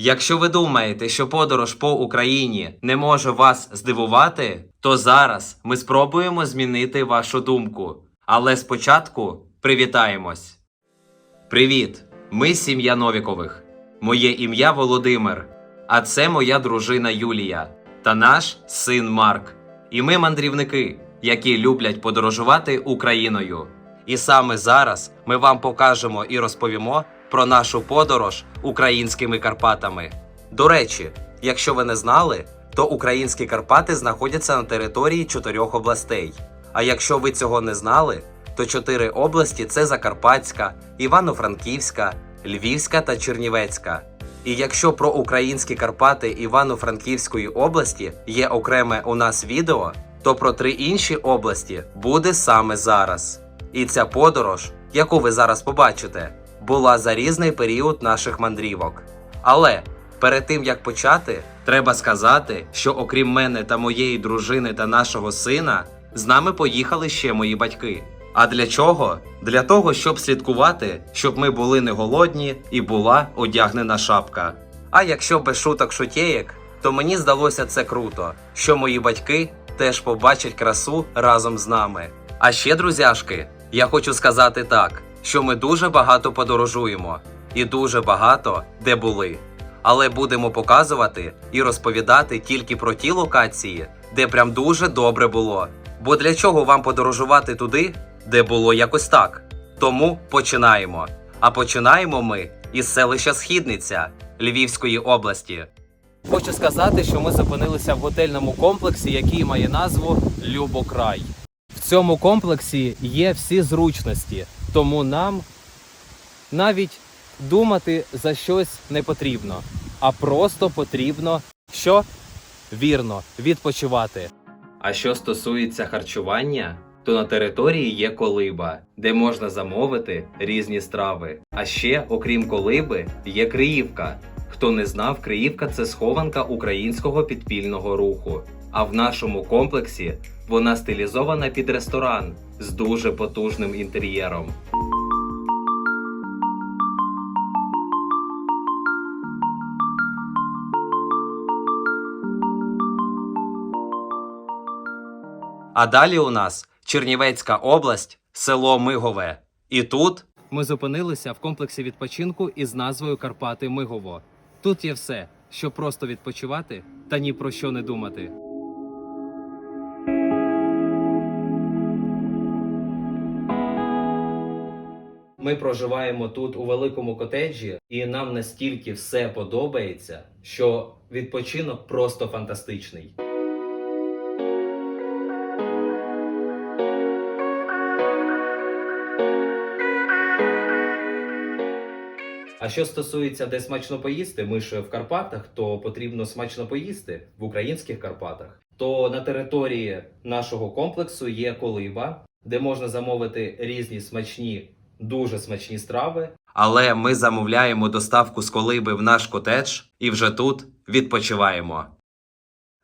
Якщо ви думаєте, що подорож по Україні не може вас здивувати, то зараз ми спробуємо змінити вашу думку. Але спочатку привітаємось. Привіт! Ми сім'я Новікових. Моє ім'я Володимир, а це моя дружина Юлія та наш син Марк. І ми мандрівники, які люблять подорожувати Україною. І саме зараз ми вам покажемо і розповімо про нашу подорож українськими Карпатами. До речі, якщо ви не знали, то українські Карпати знаходяться на території чотирьох областей. А якщо ви цього не знали, то чотири області це Закарпатська, Івано-Франківська, Львівська та Чернівецька. І якщо про українські Карпати Івано-Франківської області є окреме у нас відео, то про три інші області буде саме зараз. І ця подорож, яку ви зараз побачите, була за різний період наших мандрівок. Але перед тим як почати, треба сказати, що окрім мене та моєї дружини та нашого сина, з нами поїхали ще мої батьки. А для чого? Для того, щоб слідкувати, щоб ми були не голодні і була одягнена шапка. А якщо без шуток шутєєк, то мені здалося це круто, що мої батьки теж побачать красу разом з нами. А ще, друзяшки, я хочу сказати так, що ми дуже багато подорожуємо і дуже багато де були. Але будемо показувати і розповідати тільки про ті локації, де прям дуже добре було. Бо для чого вам подорожувати туди, де було якось так? Тому починаємо. А починаємо ми із селища Східниця Львівської області. Хочу сказати, що ми зупинилися в готельному комплексі, який має назву Любокрай. В цьому комплексі є всі зручності, тому нам навіть думати за щось не потрібно, а просто потрібно що? Вірно, відпочивати. А що стосується харчування, то на території є колиба, де можна замовити різні страви. А ще, окрім колиби, є Криївка. Хто не знав, Криївка це схованка українського підпільного руху. А в нашому комплексі вона стилізована під ресторан з дуже потужним інтер'єром. А далі у нас Чернівецька область, село Мигове. І тут ми зупинилися в комплексі відпочинку із назвою Карпати Мигово. Тут є все, щоб просто відпочивати та ні про що не думати. Ми проживаємо тут у великому котеджі, і нам настільки все подобається, що відпочинок просто фантастичний. А що стосується де смачно поїсти, ми ж в Карпатах, то потрібно смачно поїсти в українських Карпатах. То на території нашого комплексу є колиба, де можна замовити різні смачні, дуже смачні страви. Але ми замовляємо доставку з колиби в наш котедж і вже тут відпочиваємо.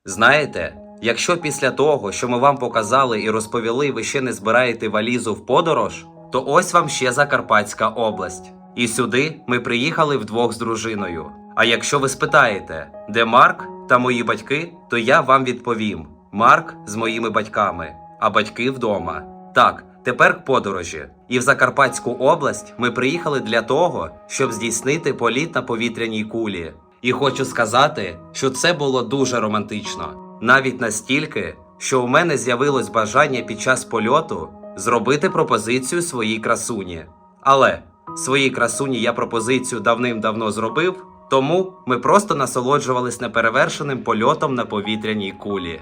Знаєте, якщо після того, що ми вам показали і розповіли, ви ще не збираєте валізу в подорож, то ось вам ще Закарпатська область. І сюди ми приїхали вдвох з дружиною. А якщо ви спитаєте, де Марк та мої батьки, то я вам відповім: Марк з моїми батьками, а батьки вдома. Так, тепер подорожі. І в Закарпатську область ми приїхали для того, щоб здійснити політ на повітряній кулі. І хочу сказати, що це було дуже романтично, навіть настільки, що у мене з'явилось бажання під час польоту зробити пропозицію своїй красуні. Але своїй красуні я пропозицію давним-давно зробив, тому ми просто насолоджувались неперевершеним польотом на повітряній кулі.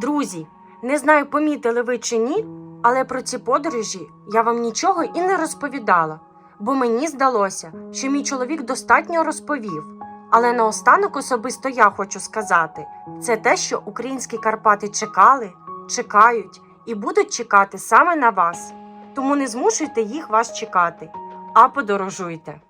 Друзі, не знаю, помітили ви чи ні, але про ці подорожі я вам нічого і не розповідала, бо мені здалося, що мій чоловік достатньо розповів. Але наостанок особисто я хочу сказати: це те, що українські Карпати чекали, чекають і будуть чекати саме на вас. Тому не змушуйте їх вас чекати, а подорожуйте.